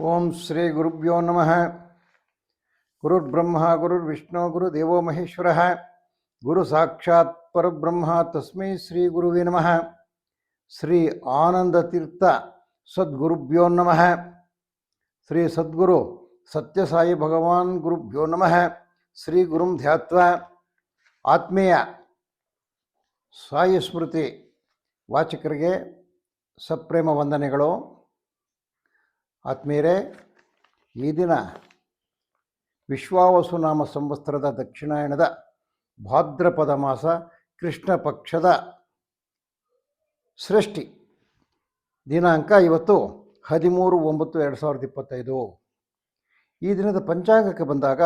ಓಂ ಶ್ರೀ ಗುರುಭ್ಯೋ ನಮಃ ಗುರುರ್ಬ್ರಹ್ಮ ಗುರುರ್ವಿಷ್ಣು ಗುರುದೇವೋ ಮಹೇಶ್ವರ ಗುರು ಸಾಕ್ಷಾತ್ ಪರಬ್ರಹ್ಮ ತಸ್ಮೈ ಶ್ರೀ ಗುರುವೇ ನಮಃ ಶ್ರೀ ಆನಂದ ತೀರ್ಥ ಸದ್ಗುರುಭ್ಯೋ ನಮಃ ಶ್ರೀ ಸದ್ಗುರು ಸತ್ಯಸಾಯಿ ಭಗವಾನ್ ಗುರುಭ್ಯೋ ನಮಃ ಶ್ರೀ ಗುರುಂ ಧ್ಯಾತ್ವ ಆತ್ಮೀಯ ಸಾಯಿ ಸ್ಮೃತಿ ವಾಚಕರಿಗೆ ಸಪ್ರೇಮ ವಂದನೆಗಳು. ಆತ್ಮೀಯರೇ, ಈ ದಿನ ವಿಶ್ವಾವಸುನಾಮ ಸಂವತ್ಸರದ ದಕ್ಷಿಣಾಯಣದ ಭಾದ್ರಪದ ಮಾಸ ಕೃಷ್ಣ ಪಕ್ಷದ ಸೃಷ್ಟಿ ದಿನಾಂಕ ಇವತ್ತು ಹದಿಮೂರು ಒಂಬತ್ತು ಎರಡು ಸಾವಿರದ ಇಪ್ಪತ್ತೈದು. ಈ ದಿನದ ಪಂಚಾಂಗಕ್ಕೆ ಬಂದಾಗ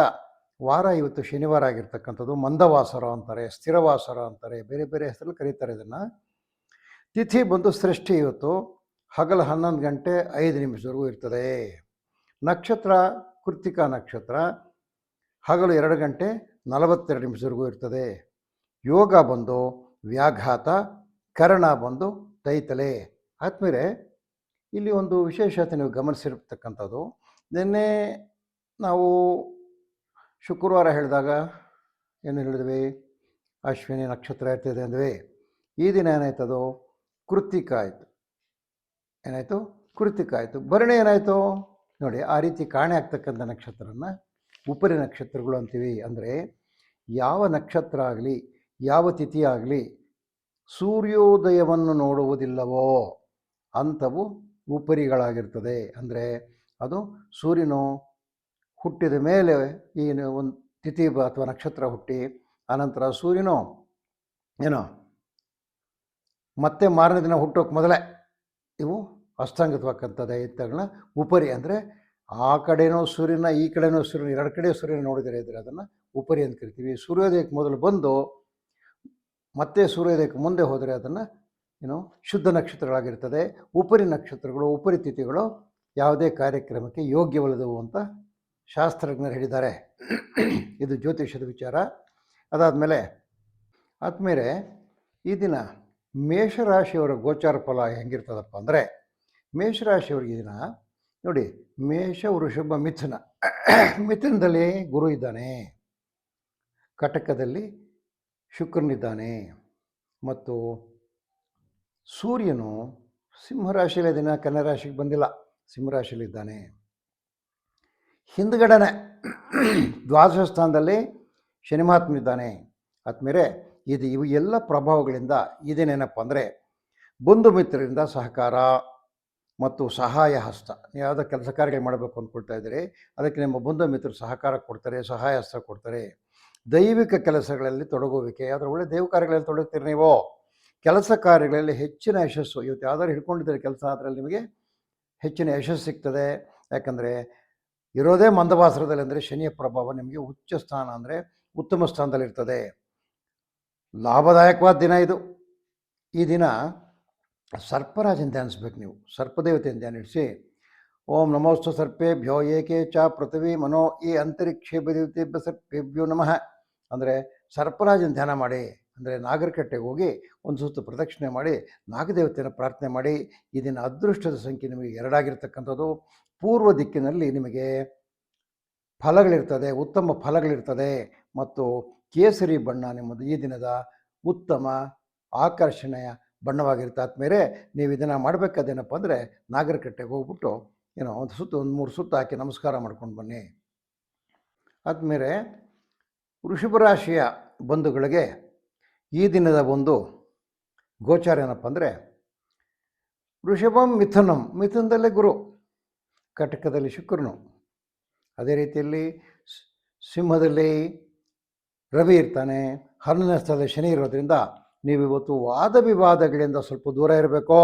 ವಾರ ಇವತ್ತು ಶನಿವಾರ ಆಗಿರ್ತಕ್ಕಂಥದ್ದು, ಮಂದವಾಸರ ಅಂತಾರೆ, ಸ್ಥಿರವಾಸರ ಅಂತಾರೆ, ಬೇರೆ ಬೇರೆ ಹೆಸರಲ್ಲಿ ಕರೀತಾರೆ ಇದನ್ನು. ತಿಥಿ ಬಂದು ಸೃಷ್ಟಿ ಇವತ್ತು. ಹಗಲು ಹನ್ನೊಂದು ಗಂಟೆ ಐದು ನಿಮಿಷವರೆಗೂ ಇರ್ತದೆ. ನಕ್ಷತ್ರ ಕೃತಿಕಾ ನಕ್ಷತ್ರ ಹಗಲು ಎರಡು ಗಂಟೆ ನಲವತ್ತೆರಡು ನಿಮಿಷವರೆಗೂ ಇರ್ತದೆ. ಯೋಗ ಬಂದು, ವ್ಯಾಘಾತ, ಕರಣ ಬಂದು, ತೈತಲೆ. ಆದಮೇಲೆ ಇಲ್ಲಿ ಒಂದು ವಿಶೇಷತೆ ನೀವು ಗಮನಿಸಿರ್ತಕ್ಕಂಥದ್ದು. ನಿನ್ನೆ ನಾವು ಶುಕ್ರವಾರ ಹೇಳಿದಾಗ ಏನು ಹೇಳಿದ್ವಿ? ಅಶ್ವಿನಿ ನಕ್ಷತ್ರ ಇರ್ತದೆ ಅಂದ್ವಿ. ಈ ದಿನ ಏನಾಯ್ತದು? ಕೃತಿಕ ಆಯಿತು. ಏನಾಯಿತು? ಕೃತಿಕ ಆಯಿತು ಭರಣಿ ಏನಾಯಿತು? ನೋಡಿ, ಆ ರೀತಿ ಕಾಣೆ ಆಗ್ತಕ್ಕಂಥ ನಕ್ಷತ್ರನ ಉಪರಿ ನಕ್ಷತ್ರಗಳು ಅಂತೀವಿ. ಅಂದರೆ ಯಾವ ನಕ್ಷತ್ರ ಆಗಲಿ, ಯಾವ ತಿಥಿ ಆಗಲಿ, ಸೂರ್ಯೋದಯವನ್ನು ನೋಡುವುದಿಲ್ಲವೋ ಅಂಥವು ಉಪರಿಗಳಾಗಿರ್ತದೆ. ಅಂದರೆ ಅದು ಸೂರ್ಯನು ಹುಟ್ಟಿದ ಮೇಲೆ ಏನು ಒಂದು ತಿಥಿ ಅಥವಾ ನಕ್ಷತ್ರ ಹುಟ್ಟಿ, ಆನಂತರ ಸೂರ್ಯನು ಏನೋ ಮತ್ತೆ ಮಾರನೇ ದಿನ ಹುಟ್ಟೋಕೆ ಮೊದಲೇ ಇವು ಅಸ್ತಂಗತವಾಕ್ಕಂಥ ದೈತ್ಯಗಳನ್ನ ಉಪರಿ ಅಂದರೆ ಆ ಕಡೆನೋ ಸೂರ್ಯನ, ಈ ಕಡೆನೋ ಸೂರ್ಯನ ಎರಡು ಕಡೆ ಸೂರ್ಯನ ನೋಡಿದರೆ ಇದ್ರೆ ಅದನ್ನು ಉಪರಿ ಅಂತ ಕರಿತೀವಿ. ಸೂರ್ಯೋದಯಕ್ಕೆ ಮೊದಲು ಬಂದು ಮತ್ತೆ ಸೂರ್ಯೋದಯಕ್ಕೆ ಮುಂದೆ ಹೋದರೆ ಅದನ್ನು ಏನು ಶುದ್ಧ ನಕ್ಷತ್ರಗಳಾಗಿರ್ತದೆ. ಉಪರಿ ನಕ್ಷತ್ರಗಳು, ಉಪರಿ ತಿಥಿಗಳು ಯಾವುದೇ ಕಾರ್ಯಕ್ರಮಕ್ಕೆ ಯೋಗ್ಯವಲ್ಲದವು ಅಂತ ಶಾಸ್ತ್ರಜ್ಞರು ಹೇಳಿದ್ದಾರೆ. ಇದು ಜ್ಯೋತಿಷದ ವಿಚಾರ. ಅದಾದಮೇಲೆ ಆದಮೇಲೆ ಈ ದಿನ ಮೇಷರಾಶಿಯವರ ಗೋಚಾರ ಫಲ ಹೆಂಗಿರ್ತದಪ್ಪ ಅಂದರೆ ಮೇಷರಾಶಿಯವರಿಗೆ ದಿನ, ನೋಡಿ, ಮೇಷ, ವೃಷಭ, ಮಿಥುನ. ಮಿಥುನದಲ್ಲಿ ಗುರು ಇದ್ದಾನೆ. ಕಟಕದಲ್ಲಿ ಶುಕ್ರನಿದ್ದಾನೆ. ಮತ್ತು ಸೂರ್ಯನು ಸಿಂಹರಾಶಿಯಲ್ಲಿ ದಿನ ಕನ್ನ ರಾಶಿಗೆ ಬಂದಿಲ್ಲ ಸಿಂಹರಾಶಿಯಲ್ಲಿದ್ದಾನೆ ಹಿಂದ್ಗಡೆನೆ ದ್ವಾದಶ ಸ್ಥಾನದಲ್ಲಿ ಶನಿಮಾತ್ಮನಿದ್ದಾನೆ ಆದ್ಮೇಲೆ ಇದು ಇವು ಎಲ್ಲ ಪ್ರಭಾವಗಳಿಂದ ಇದೇನೇನಪ್ಪ ಅಂದರೆ ಬಂಧು ಮಿತ್ರರಿಂದ ಸಹಕಾರ. ಮತ್ತು ಸಹಾಯ ಹಸ್ತ. ನೀವು ಯಾವುದೋ ಕೆಲಸ ಕಾರ್ಯಗಳು ಮಾಡಬೇಕು ಅಂದ್ಕೊಳ್ತಾ ಇದ್ದೀರಿ, ಅದಕ್ಕೆ ನಿಮ್ಮ ಬಂಧು ಮಿತ್ರರು ಸಹಕಾರ ಕೊಡ್ತಾರೆ, ಸಹಾಯ ಹಸ್ತ ಕೊಡ್ತಾರೆ. ದೈವಿಕ ಕೆಲಸಗಳಲ್ಲಿ ತೊಡಗುವಿಕೆ ಅದರ ಒಳ್ಳೆ ದೈವ ಕಾರ್ಯಗಳಲ್ಲಿ ತೊಡಗ್ತೀರಿ ನೀವು. ಕೆಲಸ ಕಾರ್ಯಗಳಲ್ಲಿ ಹೆಚ್ಚಿನ ಯಶಸ್ಸು, ಇವತ್ತು ಯಾವ್ದಾದ್ರು ಹಿಡ್ಕೊಂಡಿದ್ದೀರಿ ಕೆಲಸ ಅದರಲ್ಲಿ ನಿಮಗೆ ಹೆಚ್ಚಿನ ಯಶಸ್ಸು ಸಿಗ್ತದೆ. ಯಾಕಂದರೆ ಇರೋದೇ ಮಂದವಾಸರದಲ್ಲಿ ಅಂದರೆ ಶನಿಯ ಪ್ರಭಾವ ನಿಮಗೆ ಉಚ್ಚ ಸ್ಥಾನ ಅಂದರೆ ಉತ್ತಮ ಸ್ಥಾನದಲ್ಲಿರ್ತದೆ. ಲಾಭದಾಯಕವಾದ ದಿನ ಇದು. ಈ ದಿನ ಸರ್ಪರಾಜನ ಧ್ಯಾನಿಸ್ಬೇಕು ನೀವು. ಸರ್ಪದೇವತೆಯನ್ನು ಧ್ಯಾನಿಸಿ ಓಂ ನಮೋಸ್ತು ಸರ್ಪೇಭ್ಯೋ ಏಕೆ ಚ ಪೃಥ್ವಿ ಮನೋ ಈ ಅಂತರಿಕ್ಷೇ ದೇವತೆ ಸರ್ಪೇಭ್ಯೋ ನಮಃ. ಅಂದರೆ ಸರ್ಪರಾಜನ ಧ್ಯಾನ ಮಾಡಿ, ಅಂದರೆ ನಾಗರಕಟ್ಟೆಗೆ ಹೋಗಿ ಒಂದು ಸುತ್ತು ಪ್ರದಕ್ಷಿಣೆ ಮಾಡಿ, ನಾಗದೇವತೆಯನ್ನು ಪ್ರಾರ್ಥನೆ ಮಾಡಿ, ಇದನ್ನು ದಿನ ಅದೃಷ್ಟದ ಸಂಖ್ಯೆ ನಿಮಗೆ ಎರಡಾಗಿರ್ತಕ್ಕಂಥದ್ದು. ಪೂರ್ವ ದಿಕ್ಕಿನಲ್ಲಿ ನಿಮಗೆ ಫಲಗಳಿರ್ತದೆ, ಉತ್ತಮ ಫಲಗಳಿರ್ತದೆ, ಮತ್ತು ಕೇಸರಿ ಬಣ್ಣ ನಿಮ್ಮದು ಈ ದಿನದ ಉತ್ತಮ ಆಕರ್ಷಣೆಯ ಬಣ್ಣವಾಗಿರುತ್ತೆ. ಆದ್ಮೇಲೆ ನೀವು ಇದನ್ನು ಮಾಡಬೇಕಾದೇನಪ್ಪ ಅಂದರೆ ನಾಗರಕಟ್ಟೆಗೆ ಹೋಗ್ಬಿಟ್ಟು, ಏನೋ ಒಂದು ಸುತ್ತು, ಒಂದು ಮೂರು ಸುತ್ತು ಹಾಕಿ ನಮಸ್ಕಾರ ಮಾಡ್ಕೊಂಡು ಬನ್ನಿ. ಆದಮೇಲೆ ವೃಷಭ ರಾಶಿಯ ಬಂಧುಗಳಿಗೆ ಈ ದಿನದ ಒಂದು ಗೋಚಾರ ಏನಪ್ಪ ಅಂದರೆ ವೃಷಭಂ ಮಿಥುನಂ. ಮಿಥುನದಲ್ಲೇ ಗುರು, ಕಟಕದಲ್ಲಿ ಶುಕ್ರನು. ಅದೇ ರೀತಿಯಲ್ಲಿ ಸಿಂಹದಲ್ಲಿ ರವಿ ಇರ್ತಾನೆ. ಹನ್ನೊಂದನೇ ಸ್ಥಳದಲ್ಲಿ ಶನಿ ಇರೋದ್ರಿಂದ ನೀವು ಇವತ್ತು ವಾದ ವಿವಾದಗಳಿಂದ ಸ್ವಲ್ಪ ದೂರ ಇರಬೇಕು.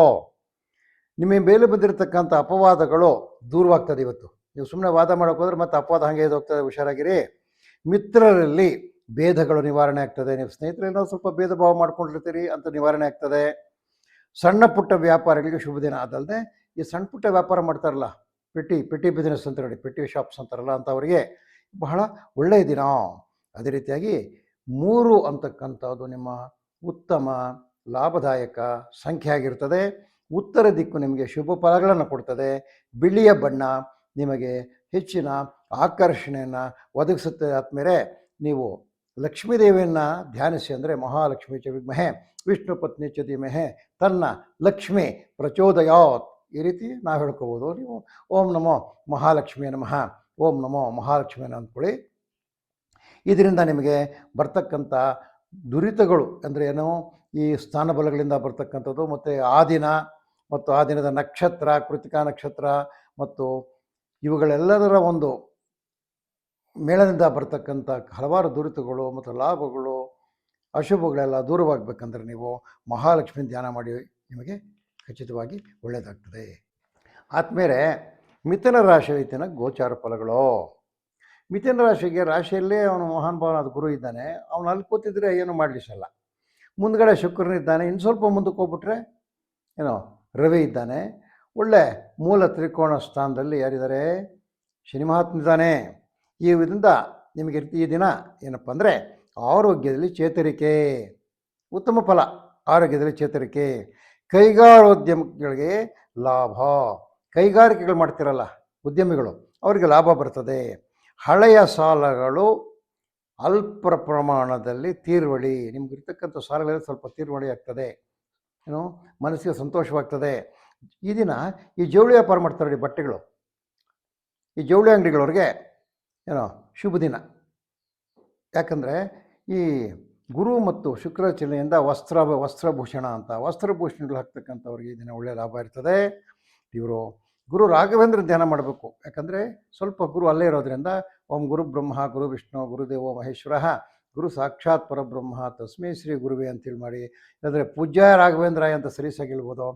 ನಿಮ್ಮ ಮೇಲೆ ಬಂದಿರತಕ್ಕಂಥ ಅಪವಾದಗಳು ದೂರವಾಗ್ತದೆ ಇವತ್ತು. ನೀವು ಸುಮ್ಮನೆ ವಾದ ಮಾಡೋಕೆ ಹೋದ್ರೆ ಮತ್ತೆ ಅಪವಾದ ಹಾಗೆ ಹೋಗ್ತದೆ, ಹುಷಾರಾಗಿರಿ. ಮಿತ್ರರಲ್ಲಿ ಭೇದಗಳು ನಿವಾರಣೆ ಆಗ್ತದೆ. ನೀವು ಸ್ನೇಹಿತರೆಲ್ಲ ಸ್ವಲ್ಪ ಭೇದ ಭಾವ ಮಾಡ್ಕೊಂಡಿರ್ತೀರಿ ಅಂತ ನಿವಾರಣೆ ಆಗ್ತದೆ. ಸಣ್ಣ ಪುಟ್ಟ ವ್ಯಾಪಾರಿಗಳಿಗೆ ಶುಭ ದಿನ. ಅದಲ್ಲದೆ ಈ ಸಣ್ಣ ಪುಟ್ಟ ವ್ಯಾಪಾರ ಮಾಡ್ತಾರಲ್ಲ, ಪೆಟ್ಟಿ ಪೆಟ್ಟಿ ಬಿಸ್ನೆಸ್ ಅಂತ ನೋಡಿ, ಪೆಟ್ಟಿ ಶಾಪ್ಸ್ ಅಂತಾರಲ್ಲ ಅವರಿಗೆ ಬಹಳ ಒಳ್ಳೆಯ ದಿನ. ಅದೇ ರೀತಿಯಾಗಿ ಮೂರು ಅಂತಕ್ಕಂಥದ್ದು ನಿಮ್ಮ ಉತ್ತಮ, ಲಾಭದಾಯಕ ಸಂಖ್ಯೆ ಆಗಿರ್ತದೆ ಉತ್ತರ ದಿಕ್ಕು ನಿಮಗೆ ಶುಭ ಫಲಗಳನ್ನು ಕೊಡ್ತದೆ. ಬಿಳಿಯ ಬಣ್ಣ ನಿಮಗೆ ಹೆಚ್ಚಿನ ಆಕರ್ಷಣೆಯನ್ನು ಒದಗಿಸುತ್ತೆ. ಆದಮೇಲೆ ನೀವು ಲಕ್ಷ್ಮೀದೇವಿಯನ್ನು ಧ್ಯಾನಿಸಿ ಅಂದರೆ ಮಹಾಲಕ್ಷ್ಮಿ ಚ ವಿಮಹೆ ವಿಷ್ಣು ಪತ್ನಿ ಚ ತನ್ನ ಲಕ್ಷ್ಮಿ ಪ್ರಚೋದಯಾತ್. ಈ ರೀತಿ ನಾವು ಹೇಳ್ಕೋಬೋದು. ನೀವು ಓಂ ನಮೋ ಮಹಾಲಕ್ಷ್ಮಿಯ ನಮಃ, ಓಂ ನಮೋ ಮಹಾಲಕ್ಷ್ಮಿ ಅಂದ್ಕೊಳ್ಳಿ. ಇದರಿಂದ ನಿಮಗೆ ಬರ್ತಕ್ಕಂಥ ದುರಿತಗಳು ಅಂದರೆ ಏನು ಈ ಸ್ಥಾನಬಲಗಳಿಂದ ಬರ್ತಕ್ಕಂಥದ್ದು, ಮತ್ತು ಆ ದಿನ ಮತ್ತು ಆ ದಿನದ ನಕ್ಷತ್ರ, ಕೃತಿಕಾ ನಕ್ಷತ್ರ ಮತ್ತು ಇವುಗಳೆಲ್ಲದರ ಒಂದು ಮೇಳದಿಂದ ಬರ್ತಕ್ಕಂಥ ಹಲವಾರು ದುರಿತಗಳು ಮತ್ತು ಲಾಭಗಳು, ಅಶುಭಗಳೆಲ್ಲ ದೂರವಾಗಬೇಕಂದ್ರೆ ನೀವು ಮಹಾಲಕ್ಷ್ಮಿ ಧ್ಯಾನ ಮಾಡಿ ನಿಮಗೆ ಖಚಿತವಾಗಿ ಒಳ್ಳೆಯದಾಗ್ತದೆ. ಆದಮೇಲೆ ಮಿಥುನ ರಾಶಿ ರೀತಿಯ ಗೋಚಾರ ಫಲಗಳು. ಮಿಥುನ ರಾಶಿಗೆ ರಾಶಿಯಲ್ಲೇ ಅವನು ಮಹಾನ್ ಭಾವನಾದ ಗುರು ಇದ್ದಾನೆ. ಅವನು ಅಲ್ಲಿ ಕೂತಿದ್ರೆ ಏನು ಮಾಡಲಿಸಲ್ಲ ಮುಂದ್ಗಡೆ ಶುಕ್ರನಿದ್ದಾನೆ ಇನ್ನು ಸ್ವಲ್ಪ ಮುಂದಕ್ಕೆ ಹೋಗ್ಬಿಟ್ರೆ ಏನೋ ರವಿ ಇದ್ದಾನೆ. ಒಳ್ಳೆ ಮೂಲ ತ್ರಿಕೋಣ ಸ್ಥಾನದಲ್ಲಿ ಯಾರಿದ್ದಾರೆ? ಶನಿ ಮಹಾತ್ಮಿದ್ದಾನೆ ಈ ವಿಧದಿಂದ ನಿಮಗೆ ಈ ದಿನ ಏನಪ್ಪ ಅಂದರೆ ಆರೋಗ್ಯದಲ್ಲಿ ಚೇತರಿಕೆ. ಉತ್ತಮ ಫಲ, ಆರೋಗ್ಯದಲ್ಲಿ ಚೇತರಿಕೆ. ಕೈಗಾರೋದ್ಯಮಗಳಿಗೆ ಲಾಭ. ಕೈಗಾರಿಕೆಗಳು ಮಾಡ್ತಿರಲ್ಲ ಉದ್ಯಮಿಗಳು, ಅವರಿಗೆ ಲಾಭ ಬರ್ತದೆ. ಹಳೆಯ ಸಾಲಗಳು ಅಲ್ಪ ಪ್ರಮಾಣದಲ್ಲಿ ತೀರ್ವಳಿ. ನಿಮ್ಗೆ ಇರ್ತಕ್ಕಂಥ ಸಾಲಗಳಲ್ಲಿ ಸ್ವಲ್ಪ ತೀರ್ವಳಿ ಆಗ್ತದೆ. ಏನು? ಮನಸ್ಸಿಗೆ ಸಂತೋಷವಾಗ್ತದೆ. ಈ ದಿನ ಈ ಜವಳಿ ವ್ಯಾಪಾರ ಮಾಡ್ತಾರೆ ನೋಡಿ ಬಟ್ಟೆಗಳು. ಈ ಜವಳಿ ಅಂಗಡಿಗಳವ್ರಿಗೆ ಏನೋ? ಶುಭ ದಿನ. ಯಾಕಂದರೆ ಈ ಗುರು ಮತ್ತು ಶುಕ್ರ ಚಿಹ್ನೆಯಿಂದ ವಸ್ತ್ರ, ವಸ್ತ್ರಭೂಷಣ ಅಂತ, ವಸ್ತ್ರಭೂಷಣಗಳು ಹಾಕ್ತಕ್ಕಂಥವ್ರಿಗೆ ಈ ದಿನ ಒಳ್ಳೆಯ ಲಾಭ ಇರ್ತದೆ. ಇವರು ಗುರು ರಾಘವೇಂದ್ರ ಧ್ಯಾನ ಮಾಡಬೇಕು. ಯಾಕಂದರೆ ಸ್ವಲ್ಪ ಗುರು ಅಲ್ಲೇ ಇರೋದ್ರಿಂದ ಓಂ ಗುರು ಬ್ರಹ್ಮ, ಗುರು ವಿಷ್ಣು ಗುರುದೇವ ಮಹೇಶ್ವರ, ಗುರು ಸಾಕ್ಷಾತ್ ಪರಬ್ರಹ್ಮ, ತಸ್ಮೈ ಶ್ರೀ ಗುರುವೇ ಅಂತೇಳಿ ಮಾಡಿ. ಇಲ್ಲಾಂದರೆ ಪೂಜ್ಯ ರಾಘವೇಂದ್ರಾಯ ಅಂತ ಸರಿಸಾಗಿ ಹೇಳ್ಬೋದು.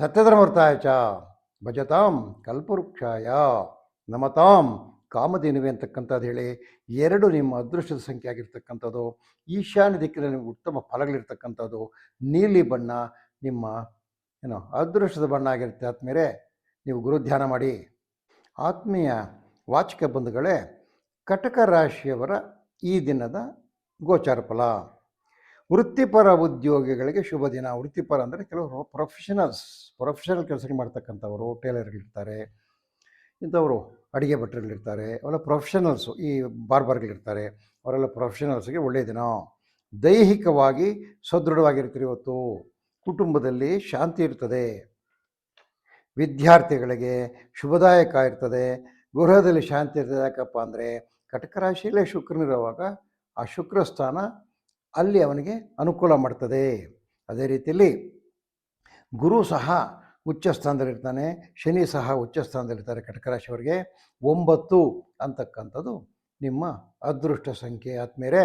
ಸತ್ಯಧರ್ಮರ್ಥಾಯ ಚ ಭಜತಾಂ ಕಲ್ಪವೃಕ್ಷಾಯ ನಮತಾಂ ಕಾಮಧೇನುವೆ ಅಂತಕ್ಕಂಥದ್ದು ಹೇಳಿ ಎರಡು ನಿಮ್ಮ ಅದೃಷ್ಟದ ಸಂಖ್ಯೆ ಆಗಿರ್ತಕ್ಕಂಥದ್ದು. ಈಶಾನ್ಯ ದಿಕ್ಕಿನಲ್ಲಿ ಉತ್ತಮ ಫಲಗಳಿರ್ತಕ್ಕಂಥದ್ದು. ನೀಲಿ ಬಣ್ಣ ನಿಮ್ಮ ಏನು ಅದೃಷ್ಟದ ಬಣ್ಣ ಆಗಿರುತ್ತೆ. ಆದ್ಮೇಲೆ ನೀವು ಗುರು ಧ್ಯಾನ ಮಾಡಿ. ಆತ್ಮೀಯ ವಾಚಿಕ ಬಂಧುಗಳೇ, ಕಟಕ ರಾಶಿಯವರ ಈ ದಿನದ ಗೋಚಾರ ಫಲ. ವೃತ್ತಿಪರ ಉದ್ಯೋಗಿಗಳಿಗೆ ಶುಭ ದಿನ. ವೃತ್ತಿಪರ ಅಂದರೆ ಕೆಲವರು ಪ್ರೊಫೆಷನಲ್ಸ್ ಪ್ರೊಫೆಷನಲ್ ಕೆಲಸಗಳು ಮಾಡ್ತಕ್ಕಂಥವರು ಟೇಲರ್ಗಳಿರ್ತಾರೆ ಇಂಥವರು ಅಡುಗೆ ಭಟ್ರುಗಳಿರ್ತಾರೆ ಅವೆಲ್ಲ ಪ್ರೊಫೆಷನಲ್ಸು ಈ ಬಾರ್ಬರ್ಗಳಿರ್ತಾರೆ ಅವರೆಲ್ಲ ಪ್ರೊಫೆಷನಲ್ಸ್ಗೆ ಒಳ್ಳೆಯ ದಿನ. ದೈಹಿಕವಾಗಿ ಸದೃಢವಾಗಿರ್ತೀರಿ ಇವತ್ತು. ಕುಟುಂಬದಲ್ಲಿ ಶಾಂತಿ ಇರ್ತದೆ. ವಿದ್ಯಾರ್ಥಿಗಳಿಗೆ ಶುಭದಾಯಕ ಇರ್ತದೆ. ಗೃಹದಲ್ಲಿ ಶಾಂತಿ ಇರ್ತದೆ. ಯಾಕಪ್ಪ ಅಂದರೆ ಕಟಕ ರಾಶಿಯಲ್ಲೇ ಶುಕ್ರನಿರುವಾಗ ಆ ಶುಕ್ರ ಸ್ಥಾನ ಅಲ್ಲಿ ಅವನಿಗೆ ಅನುಕೂಲ ಮಾಡ್ತದೆ. ಅದೇ ರೀತಿಯಲ್ಲಿ ಗುರು ಸಹ ಉಚ್ಚ ಸ್ಥಾನದಲ್ಲಿರ್ತಾನೆ ಶನಿ ಸಹ ಉಚ್ಚ ಸ್ಥಾನದಲ್ಲಿರ್ತಾರೆ ಕಟಕ ರಾಶಿಯವರಿಗೆ. ಒಂಬತ್ತು ಅಂತಕ್ಕಂಥದ್ದು ನಿಮ್ಮ ಅದೃಷ್ಟ ಸಂಖ್ಯೆ ಆದ್ಮೇಲೆ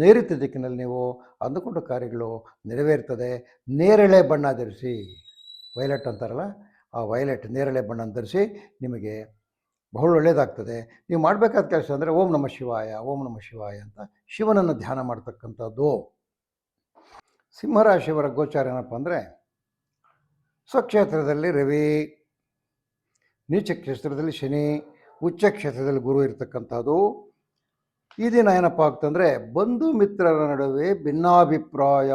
ನೈಋತ್ಯ ದಿಕ್ಕಿನಲ್ಲಿ ನೀವು ಅಂದುಕೊಂಡ ಕಾರ್ಯಗಳು ನೆರವೇರ್ತದೆ. ನೇರಳೆ ಬಣ್ಣ ಧರಿಸಿ. ವೈಲೆಟ್ ಅಂತಾರಲ್ಲ, ಆ ವೈಲೆಟ್ ನೇರಳೆ ಬಣ್ಣ ಧರಿಸಿ ನಿಮಗೆ ಬಹಳ ಒಳ್ಳೆಯದಾಗ್ತದೆ ನೀವು ಮಾಡಬೇಕಾದ ಕೆಲಸ ಅಂದರೆ ಓಂ ನಮ ಶಿವಾಯ, ಓಂ ನಮ ಶಿವಾಯ ಅಂತ ಶಿವನನ್ನು ಧ್ಯಾನ ಮಾಡ್ತಕ್ಕಂಥದ್ದು. ಸಿಂಹರಾಶಿಯವರ ಗೋಚಾರ ಏನಪ್ಪ ಅಂದರೆ, ಸ್ವಕ್ಷೇತ್ರದಲ್ಲಿ ರವಿ, ನೀಚ ಕ್ಷೇತ್ರದಲ್ಲಿ ಶನಿ, ಉಚ್ಚ ಕ್ಷೇತ್ರದಲ್ಲಿ ಗುರು ಇರತಕ್ಕಂಥದ್ದು. ಈ ದಿನ ಏನಪ್ಪ ಆಗ್ತಂದ್ರೆ ಬಂಧು ಮಿತ್ರರ ನಡುವೆ ಭಿನ್ನಾಭಿಪ್ರಾಯ.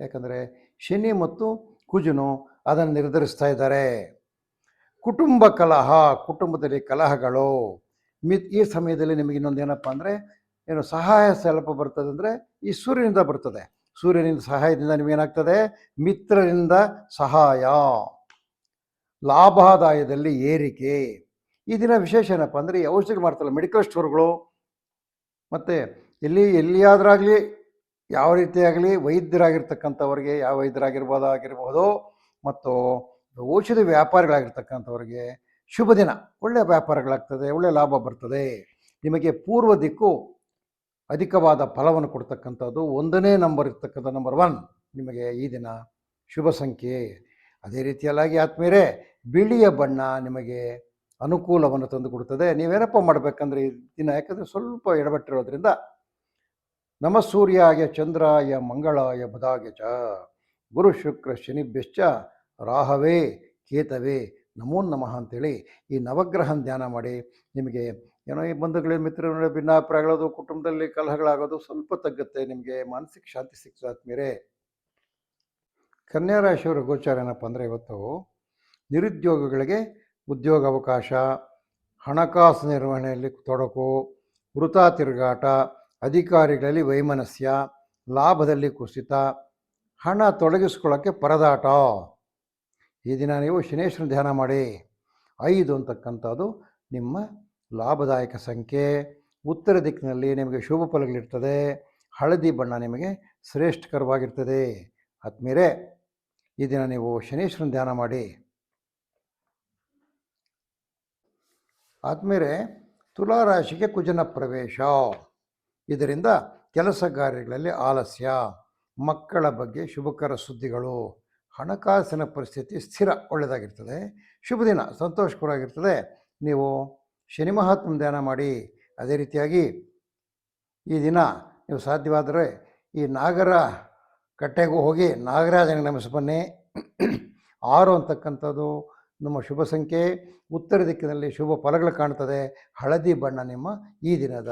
ಯಾಕಂದರೆ ಶನಿ ಮತ್ತು ಕುಜನು ಅದನ್ನು ನಿರ್ಧರಿಸ್ತಾ ಇದ್ದಾರೆ. ಕುಟುಂಬ ಕಲಹ, ಕುಟುಂಬದಲ್ಲಿ ಕಲಹಗಳು. ಮಿತ್ ಈ ಸಮಯದಲ್ಲಿ ನಿಮಗೆ ಇನ್ನೊಂದು ಏನಪ್ಪ ಅಂದರೆ ಏನು ಸಹಾಯ ಸ್ವಲ್ಪ ಬರ್ತದೆ ಅಂದರೆ ಈ ಸೂರ್ಯನಿಂದ ಬರ್ತದೆ. ಸೂರ್ಯನಿಂದ ಸಹಾಯದಿಂದ ನಿಮಗೇನಾಗ್ತದೆ ಮಿತ್ರರಿಂದ ಸಹಾಯ. ಲಾಭದಾಯದಲ್ಲಿ ಏರಿಕೆ. ಈ ದಿನ ವಿಶೇಷ ಏನಪ್ಪ ಅಂದರೆ ಈ ಔಷಧಿ ಮಾಡ್ತಾರಲ್ಲ ಮೆಡಿಕಲ್ ಸ್ಟೋರ್ಗಳು ಮತ್ತು ಎಲ್ಲಿ, ಎಲ್ಲಿಯಾದ್ರಾಗಲಿ ಯಾವ ರೀತಿಯಾಗಲಿ ವೈದ್ಯರಾಗಿರ್ತಕ್ಕಂಥವ್ರಿಗೆ, ಯಾವ ವೈದ್ಯರಾಗಿರ್ಬೋದು ಆಗಿರ್ಬೋದು ಮತ್ತು ಔಷಧಿ ವ್ಯಾಪಾರಿಗಳಾಗಿರ್ತಕ್ಕಂಥವ್ರಿಗೆ ಶುಭ ದಿನ. ಒಳ್ಳೆಯ ವ್ಯಾಪಾರಗಳಾಗ್ತದೆ ಒಳ್ಳೆಯ ಲಾಭ ಬರ್ತದೆ. ನಿಮಗೆ ಪೂರ್ವ ದಿಕ್ಕು ಅಧಿಕವಾದ ಫಲವನ್ನು ಕೊಡ್ತಕ್ಕಂಥದ್ದು ಒಂದನೇ ನಂಬರ್ ಇರ್ತಕ್ಕಂಥ ನಂಬರ್ ಒನ್ ನಿಮಗೆ ಈ ದಿನ ಶುಭ ಸಂಖ್ಯೆ. ಅದೇ ರೀತಿಯಲ್ಲಾಗಿ ಆತ್ಮೀರೆ ಬಿಳಿಯ ಬಣ್ಣ ನಿಮಗೆ ಅನುಕೂಲವನ್ನು ತಂದುಕೊಡುತ್ತದೆ ನೀವೇನಪ್ಪ ಮಾಡಬೇಕಂದ್ರೆ ಈ ದಿನ, ಯಾಕಂದರೆ ಸ್ವಲ್ಪ ಎಡಬಟ್ಟಿರೋದ್ರಿಂದ ನಮ ಸೂರ್ಯಾಯ ಚಂದ್ರಾಯ ಮಂಗಳಾಯ ಬುಧಾಯ ಚ, ಗುರು ಶುಕ್ರ ಶನಿಭ್ಯಶ್ಚ, ರಾಹವೇ ಕೇತವೇ ನಮೋ ನಮಃ ಅಂತೇಳಿ ಈ ನವಗ್ರಹನ ಧ್ಯಾನ ಮಾಡಿ ನಿಮಗೆ ಏನೋ ಈ ಬಂಧುಗಳ ನಡುವೆ ಭಿನ್ನಾಭಿಪ್ರಾಯಗಳದು, ಕುಟುಂಬದಲ್ಲಿ ಕಲಹಗಳಾಗೋದು ಸ್ವಲ್ಪ ತಗ್ಗುತ್ತೆ. ನಿಮಗೆ ಮಾನಸಿಕ ಶಾಂತಿ ಸಿಗ್ತದೆ ಮೇಲೆ ಕನ್ಯಾ ರಾಶಿಯವರ ಗೋಚಾರ ಏನಪ್ಪ ಅಂದರೆ ಇವತ್ತು ನಿರುದ್ಯೋಗಿಗಳಿಗೆ ಉದ್ಯೋಗ ಅವಕಾಶ ಹಣಕಾಸು ನಿರ್ವಹಣೆಯಲ್ಲಿ ತೊಡಕು, ವೃತ ತಿರುಗಾಟ, ಅಧಿಕಾರಿಗಳಲ್ಲಿ ವೈಮನಸ್ಯ, ಲಾಭದಲ್ಲಿ ಕುಸಿತ, ಹಣ ತೊಡಗಿಸ್ಕೊಳ್ಳೋಕ್ಕೆ ಪರದಾಟ. ಈ ದಿನ ನೀವು ಶನೇಶ್ವರ ಧ್ಯಾನ ಮಾಡಿ. ಐದು ಅಂತಕ್ಕಂಥದ್ದು ನಿಮ್ಮ ಲಾಭದಾಯಕ ಸಂಖ್ಯೆ, ಉತ್ತರ ದಿಕ್ಕಿನಲ್ಲಿ ನಿಮಗೆ ಶುಭ ಫಲಗಳಿರ್ತದೆ, ಹಳದಿ ಬಣ್ಣ ನಿಮಗೆ ಶ್ರೇಷ್ಠಕರವಾಗಿರ್ತದೆ. ಆತ್ಮೀಯರೇ ಈ ದಿನ ನೀವು ಶನೇಶ್ವರನ ಧ್ಯಾನ ಮಾಡಿ. ಆದ್ಮೇಲೆ ತುಲಾರಾಶಿಗೆ ಕುಜನ ಪ್ರವೇಶ. ಇದರಿಂದ ಕೆಲಸ ಕಾರ್ಯಗಳಲ್ಲಿ ಆಲಸ್ಯ, ಮಕ್ಕಳ ಬಗ್ಗೆ ಶುಭಕರ ಸುದ್ದಿಗಳು, ಹಣಕಾಸಿನ ಪರಿಸ್ಥಿತಿ ಸ್ಥಿರ ಒಳ್ಳೆಯದಾಗಿರ್ತದೆ ಶುಭ ದಿನ, ಸಂತೋಷಕರವಾಗಿರ್ತದೆ. ನೀವು ಶನಿ ಮಹಾತ್ಮ ಧ್ಯಾನ ಮಾಡಿ, ಅದೇ ರೀತಿಯಾಗಿ ಈ ದಿನ ನೀವು ಸಾಧ್ಯವಾದರೆ ಈ ನಾಗರ ಕಟ್ಟೆಗೂ ಹೋಗಿ ನಾಗರಾಜನಿಗೆ ನಮಿಸಿ ಬನ್ನಿ. ಆರು ಅಂತಕ್ಕಂಥದ್ದು ನಮ್ಮ ಶುಭ ಸಂಖ್ಯೆ ಉತ್ತರ ದಿಕ್ಕಿನಲ್ಲಿ ಶುಭ ಫಲಗಳು ಕಾಣ್ತದೆ. ಹಳದಿ ಬಣ್ಣ ನಿಮ್ಮ ಈ ದಿನದ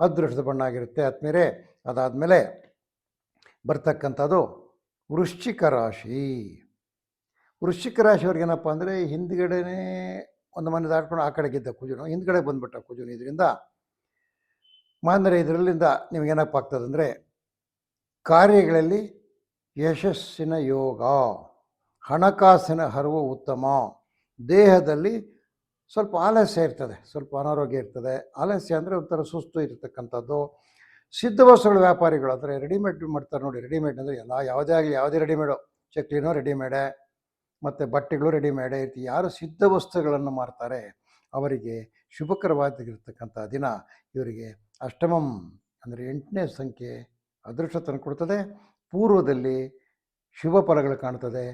ಅದೃಷ್ಟದ ಬಣ್ಣ ಆಗಿರುತ್ತೆ. ಆದ್ಮೇಲೆ ಅದಾದಮೇಲೆ ಬರ್ತಕ್ಕಂಥದ್ದು ವೃಶ್ಚಿಕ ರಾಶಿ. ವೃಶ್ಚಿಕ ರಾಶಿಯವ್ರಿಗೆ ಏನಪ್ಪ ಅಂದರೆ ಹಿಂದ್ಗಡೆನೇ ಒಂದು ಮನೆ ದಾಟ್ಕೊಂಡು ಆ ಕಡೆಗಿದ್ದ ಕುಜನು, ಹಿಂದ್ಗಡೆ ಬಂದ್ಬಿಟ್ಟ ಕುಜುನು ಇದರಿಂದ ಮಾನರೆ ಇದರಲ್ಲಿಂದ ನಿಮಗೇನಪ್ಪ ಆಗ್ತದೆ ಅಂದರೆ ಕಾರ್ಯಗಳಲ್ಲಿ ಯಶಸ್ಸಿನ ಯೋಗ. ಹಣಕಾಸಿನ ಹರಿವು ಉತ್ತಮ. ದೇಹದಲ್ಲಿ ಸ್ವಲ್ಪ ಆಲಸ್ಯ ಇರ್ತದೆ, ಸ್ವಲ್ಪ ಅನಾರೋಗ್ಯ ಇರ್ತದೆ. ಆಲಸ್ಯ ಅಂದರೆ ಒಂಥರ ಸುಸ್ತು ಇರತಕ್ಕಂಥದ್ದು. ಸಿದ್ಧ ವಸ್ತುಗಳ, ವ್ಯಾಪಾರಿಗಳು, ಅಂದರೆ ರೆಡಿಮೇಡ್ ಮಾಡ್ತಾರೆ ನೋಡಿ ರೆಡಿಮೇಡ್ ಅಂದರೆ ಎಲ್ಲ, ಯಾವುದೇ ಆಗಲಿ, ಯಾವುದೇ ರೆಡಿಮೇಡು ಚಕ್ಲಿನೋ ರೆಡಿಮೇಡೆ ಮತ್ತು ಬಟ್ಟೆಗಳು ರೆಡಿಮೇಡೆ ಇರ್ತಿ. ಯಾರು ಸಿದ್ಧ ವಸ್ತುಗಳನ್ನು ಮಾರ್ತಾರೆ, ಅವರಿಗೆ ಶುಭಕರವಾಗಿರ್ತಕ್ಕಂಥ ದಿನ ಇವರಿಗೆ ಅಷ್ಟಮಂ, ಅಂದರೆ ಎಂಟನೇ ಸಂಖ್ಯೆ ಅದೃಷ್ಟ ತಂದು ಕೊಡ್ತದೆ. ಪೂರ್ವದಲ್ಲಿ ಶುಭ ಫಲಗಳು ಕಾಣ್ತದೆ.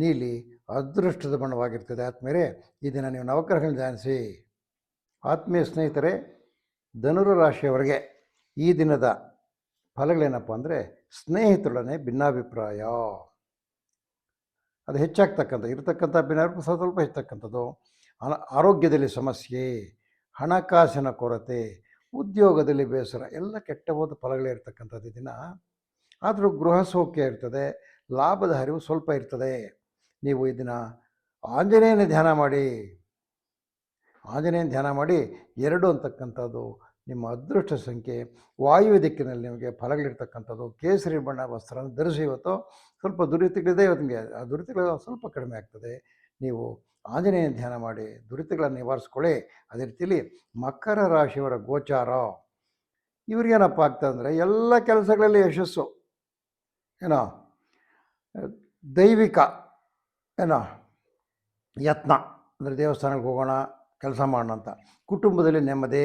ನೀಲಿ ಅದೃಷ್ಟದ ಬಣ್ಣವಾಗಿರ್ತದೆ. ಆತ್ಮೇರೆ ಈ ದಿನ ನೀವು ನವಗ್ರಹಗಳನ್ನು ಧ್ಯಾನಿಸಿ. ಆತ್ಮೀಯ ಸ್ನೇಹಿತರೆ, ಧನುರು ರಾಶಿಯವರಿಗೆ ಈ ದಿನದ ಫಲಗಳೇನಪ್ಪ ಅಂದರೆ ಸ್ನೇಹಿತರೊಡನೆ ಭಿನ್ನಾಭಿಪ್ರಾಯ. ಅದು ಹೆಚ್ಚಾಗ್ತಕ್ಕಂಥ, ಇರತಕ್ಕಂಥ ಭಿನ್ನಾಭಿಪ್ರಾಯ ಸ್ವಲ್ಪ ಹೆಚ್ಚತಕ್ಕಂಥದ್ದು ಅನ ಆರೋಗ್ಯದಲ್ಲಿ ಸಮಸ್ಯೆ, ಹಣಕಾಸಿನ ಕೊರತೆ, ಉದ್ಯೋಗದಲ್ಲಿ ಬೇಸರ, ಎಲ್ಲ ಕೆಟ್ಟವಾದ ಫಲಗಳೇ ಇರ್ತಕ್ಕಂಥದ್ದು ದಿನ. ಆದರೂ ಗೃಹ ಸೌಖ್ಯ ಇರ್ತದೆ, ಲಾಭದ ಹರಿವು ಸ್ವಲ್ಪ ಇರ್ತದೆ. ನೀವು ಇದನ್ನು ಆಂಜನೇಯನ ಧ್ಯಾನ ಮಾಡಿ, ಆಂಜನೇಯನ ಧ್ಯಾನ ಮಾಡಿ ಎರಡು ಅಂತಕ್ಕಂಥದ್ದು ನಿಮ್ಮ ಅದೃಷ್ಟ ಸಂಖ್ಯೆ, ವಾಯು ದಿಕ್ಕಿನಲ್ಲಿ ನಿಮಗೆ ಫಲಗಳಿರ್ತಕ್ಕಂಥದ್ದು, ಕೇಸರಿ ಬಣ್ಣ ವಸ್ತ್ರ ಧರಿಸಿ ಇವತ್ತು ಸ್ವಲ್ಪ ದುರಿತಗಳಿದೆ ನಿಮಗೆ ಆ ದುರಿತಗಳು ಸ್ವಲ್ಪ ಕಡಿಮೆ ಆಗ್ತದೆ. ನೀವು ಆಂಜನೇಯ ಧ್ಯಾನ ಮಾಡಿ ದುರಿತಗಳನ್ನು ನಿವಾರಿಸ್ಕೊಳ್ಳಿ. ಅದೇ ರೀತಿಯಲ್ಲಿ ಮಕರ ರಾಶಿಯವರ ಗೋಚಾರ. ಇವ್ರಿಗೇನಪ್ಪ ಆಗ್ತದೆ ಅಂದರೆ ಎಲ್ಲ ಕೆಲಸಗಳಲ್ಲಿ ಯಶಸ್ಸು. ಏನೋ ದೈವಿಕ ಏನೋ? ಯತ್ನ. ಅಂದರೆ ದೇವಸ್ಥಾನಕ್ಕೆ ಹೋಗೋಣ, ಕೆಲಸ ಮಾಡೋಣ ಅಂತ. ಕುಟುಂಬದಲ್ಲಿ ನೆಮ್ಮದಿ,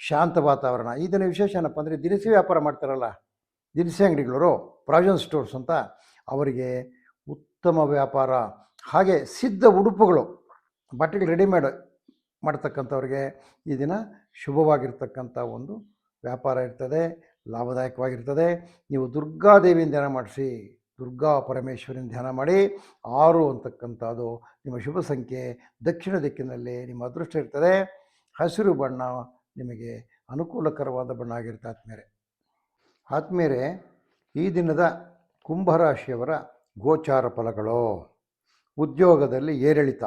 ಶಾಂತ ವಾತಾವರಣ. ಈ ದಿನ ವಿಶೇಷ ಏನಪ್ಪ ಅಂದರೆ ದಿನಸಿ ವ್ಯಾಪಾರ ಮಾಡ್ತಾರಲ್ಲ, ದಿನಸಿ ಅಂಗಡಿಗಳವರು, ಪ್ರಾವಿಷನ್ ಸ್ಟೋರ್ಸ್ ಅಂತ, ಅವರಿಗೆ ಉತ್ತಮ ವ್ಯಾಪಾರ. ಹಾಗೆ ಸಿದ್ಧ ಉಡುಪುಗಳು, ಬಟ್ಟೆಗಳು ರೆಡಿಮೇಡ್ ಮಾಡ್ತಕ್ಕಂಥವ್ರಿಗೆ ಈ ದಿನ ಶುಭವಾಗಿರ್ತಕ್ಕಂಥ ಒಂದು ವ್ಯಾಪಾರ ಇರ್ತದೆ, ಲಾಭದಾಯಕವಾಗಿರ್ತದೆ. ನೀವು ದುರ್ಗಾದೇವಿಯಿಂದ ಮಾಡಿಸಿ. ದುರ್ಗಾ ಪರಮೇಶ್ವರಿನ ಧ್ಯಾನ ಮಾಡಿ ಆರು ಅಂತಕ್ಕಂಥದ್ದು ನಿಮ್ಮ ಶುಭ ಸಂಖ್ಯೆ ದಕ್ಷಿಣ ದಿಕ್ಕಿನಲ್ಲಿ ನಿಮ್ಮ ಅದೃಷ್ಟ ಇರ್ತದೆ. ಹಸಿರು ಬಣ್ಣ ನಿಮಗೆ ಅನುಕೂಲಕರವಾದ ಬಣ್ಣ ಆಗಿರುತ್ತೆ ಆತ್ಮೇರೆ ಆತ್ಮೇರೆ ಈ ದಿನದ ಕುಂಭರಾಶಿಯವರ ಗೋಚಾರ ಫಲಗಳು. ಉದ್ಯೋಗದಲ್ಲಿ ಏರಿಳಿತ.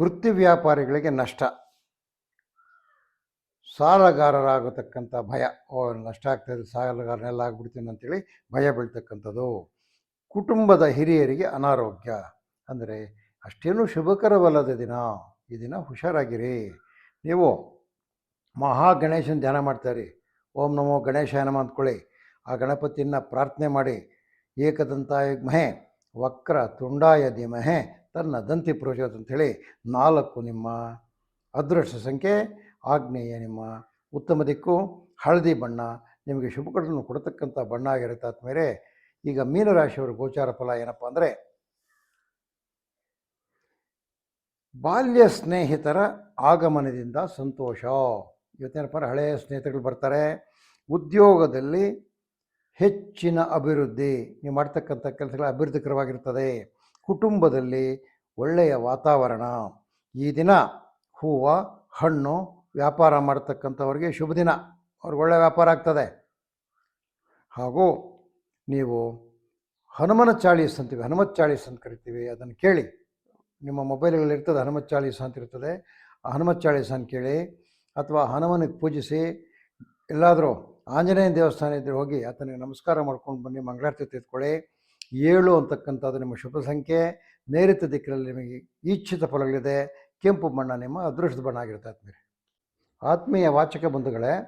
ವೃತ್ತಿ ವ್ಯಾಪಾರಿಗಳಿಗೆ ನಷ್ಟ. ಸಾಲಗಾರರಾಗತಕ್ಕಂಥ ಭಯ. ಓ, ನಷ್ಟ ಆಗ್ತಾಯಿದೆ ಸಾಲಗಾರನೆಲ್ಲ ಆಗ್ಬಿಡ್ತೀನಿ ಅಂತೇಳಿ ಭಯ ಬೀಳ್ತಕ್ಕಂಥದ್ದು. ಕುಟುಂಬದ ಹಿರಿಯರಿಗೆ ಅನಾರೋಗ್ಯ. ಅಂದರೆ, ಅಷ್ಟೇನು ಶುಭಕರವಲ್ಲದ ದಿನ. ಈ ದಿನ ಹುಷಾರಾಗಿರಿ. ನೀವು ಮಹಾ ಗಣೇಶನ ಧ್ಯಾನ ಮಾಡ್ತಾರೆ ಓಂ ನಮೋ ಗಣೇಶ ನಮ ಅಂದ್ಕೊಳ್ಳಿ. ಆ ಗಣಪತಿಯನ್ನ ಪ್ರಾರ್ಥನೆ ಮಾಡಿ. ಏಕದಂತಾಯ ಮಹೆ ವಕ್ರ ತುಂಡಾಯ ಧೀಮಹೆ ತನ್ನ ದಂತಿ ಪ್ರೋಚ ಅಂತ ಹೇಳಿ ನಾಲ್ಕು ನಿಮ್ಮ ಅದೃಷ್ಟ ಸಂಖ್ಯೆ ಆಗ್ನೇಯ ನಿಮ್ಮ ಉತ್ತಮ ದಿಕ್ಕು, ಹಳದಿ ಬಣ್ಣ, ನಿಮಗೆ ಶುಭಗಳನ್ನು ಕೊಡತಕ್ಕಂಥ ಬಣ್ಣ ಆಗಿರುತ್ತೆ ಆದ್ಮೇಲೆ ಈಗ ಮೀನರಾಶಿಯವರ ಗೋಚಾರ ಫಲ ಏನಪ್ಪ ಅಂದರೆ, ಬಾಲ್ಯ ಸ್ನೇಹಿತರ ಆಗಮನದಿಂದ ಸಂತೋಷ. ಇವತ್ತೇನಪ್ಪ ಅಂದ್ರೆ ಹಳೆಯ ಸ್ನೇಹಿತರುಗಳು ಬರ್ತಾರೆ. ಉದ್ಯೋಗದಲ್ಲಿ ಹೆಚ್ಚಿನ ಅಭಿವೃದ್ಧಿ, ನೀವು ಮಾಡ್ತಕ್ಕಂಥ ಕೆಲಸಗಳು ಅಭಿವೃದ್ಧಿಕರವಾಗಿರ್ತದೆ. ಕುಟುಂಬದಲ್ಲಿ ಒಳ್ಳೆಯ ವಾತಾವರಣ. ಈ ದಿನ ಹೂವು, ಹಣ್ಣು ವ್ಯಾಪಾರ ಮಾಡ್ತಕ್ಕಂಥವ್ರಿಗೆ ಶುಭ ದಿನ. ಅವ್ರಿಗೆ ಒಳ್ಳೆಯ ವ್ಯಾಪಾರ ಆಗ್ತದೆ. ಹಾಗೂ ನೀವು ಹನುಮನ ಚಾಳೀಸ್ ಅಂತೀವಿ ಹನುಮತ್ ಚಾಳೀಸ್ ಅಂತ ಕರಿತೀವಿ, ಅದನ್ನು ಕೇಳಿ. ನಿಮ್ಮ ಮೊಬೈಲ್ಗಳಲ್ಲಿ ಇರ್ತದೆ ಹನುಮತ್ ಚಾಳೀಸ್ ಅಂತ ಇರ್ತದೆ. ಆ ಹನುಮತ್ ಚಾಳೀಸ್ ಅಂತ ಕೇಳಿ, ಅಥವಾ ಹನುಮನಿಗೆ ಪೂಜಿಸಿ, ಎಲ್ಲಾದರೂ ಆಂಜನೇಯ ದೇವಸ್ಥಾನ ಇದ್ದರೆ ಹೋಗಿ ಆತನಿಗೆ ನಮಸ್ಕಾರ ಮಾಡ್ಕೊಂಡು ಬನ್ನಿ, ಮಂಗಳಾರತಿ ತೆಗೆದುಕೊಳ್ಳಿ. ಏಳು ಅಂತಕ್ಕಂಥದ್ದು ನಿಮ್ಮ ಶುಭ ಸಂಖ್ಯೆ. ನೈಋತ್ಯ ದಿಕ್ಕಿನಲ್ಲಿ ನಿಮಗೆ ಈಚ್ಛಿತ ಫಲಗಳಿದೆ. ಕೆಂಪು ಬಣ್ಣ ನಿಮ್ಮ ಅದೃಷ್ಟದ ಬಣ್ಣ ಆಗಿರ್ತಾತ್ ಆತ್ಮೀಯ ಆತ್ಮೀಯ ವಾಚಕ ಬಂಧುಗಳೇ,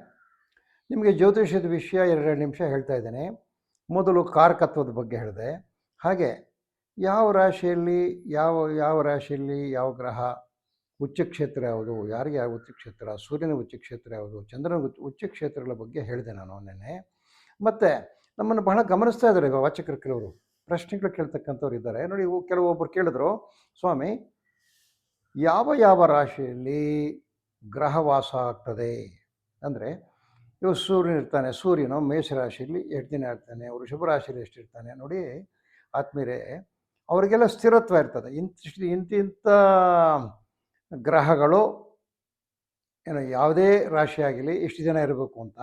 ನಿಮಗೆ ಜ್ಯೋತಿಷ್ಯದ ವಿಷಯ ಎರಡೆರಡು ನಿಮಿಷ ಹೇಳ್ತಾ ಇದ್ದೇನೆ. ಮೊದಲು ಕಾರಕತ್ವದ ಬಗ್ಗೆ ಹೇಳಿದೆ. ಹಾಗೆ ಯಾವ ರಾಶಿಯಲ್ಲಿ, ಯಾವ ಯಾವ ರಾಶಿಯಲ್ಲಿ, ಯಾವ ಗ್ರಹ ಉಚ್ಚ ಕ್ಷೇತ್ರ ಯಾವುದು, ಯಾರಿಗೆ ಯಾವ ಉಚ್ಚ ಕ್ಷೇತ್ರ ಸೂರ್ಯನ ಉಚ್ಚ ಕ್ಷೇತ್ರ ಯಾವುದು, ಚಂದ್ರನ ಉಚ್ಚ- ಕ್ಷೇತ್ರಗಳ ಬಗ್ಗೆ ಹೇಳಿದೆ ನಾನು ನಿನ್ನೆ. ಮತ್ತು ನಮ್ಮನ್ನು ಬಹಳ ಗಮನಿಸ್ತಾ ಇದ್ದಾರೆ ವಾಚಕರು ಕೆಲವರು. ಪ್ರಶ್ನೆಗಳು ಕೇಳ್ತಕ್ಕಂಥವ್ರು ಇದ್ದಾರೆ. ನೋಡಿ ಕೆಲವೊಬ್ಬರು ಕೇಳಿದ್ರು, ಸ್ವಾಮಿ, ಯಾವ ಯಾವ ರಾಶಿಯಲ್ಲಿ ಗ್ರಹವಾಸ ಆಗ್ತದೆ. ಅಂದರೆ ಇವ ಸೂರ್ಯನ ಇರ್ತಾನೆ, ಸೂರ್ಯನು ಮೇಷರಾಶಿಯಲ್ಲಿ ಎಷ್ಟು ದಿನ ಇರ್ತಾನೆ ವೃಷಭ ರಾಶಿಯಲ್ಲಿ ಎಷ್ಟಿರ್ತಾನೆ ನೋಡಿ ಆತ್ಮೀರೇ ಅವರಿಗೆಲ್ಲ ಸ್ಥಿರತ್ವ ಇರ್ತದೆ. ಇಂತಿಷ್ಟು ಇಂತಿಂಥ ಗ್ರಹಗಳು ಏನು ಯಾವುದೇ ರಾಶಿ ಆಗಲಿ ಇಷ್ಟು ಜನ ಇರಬೇಕು ಅಂತ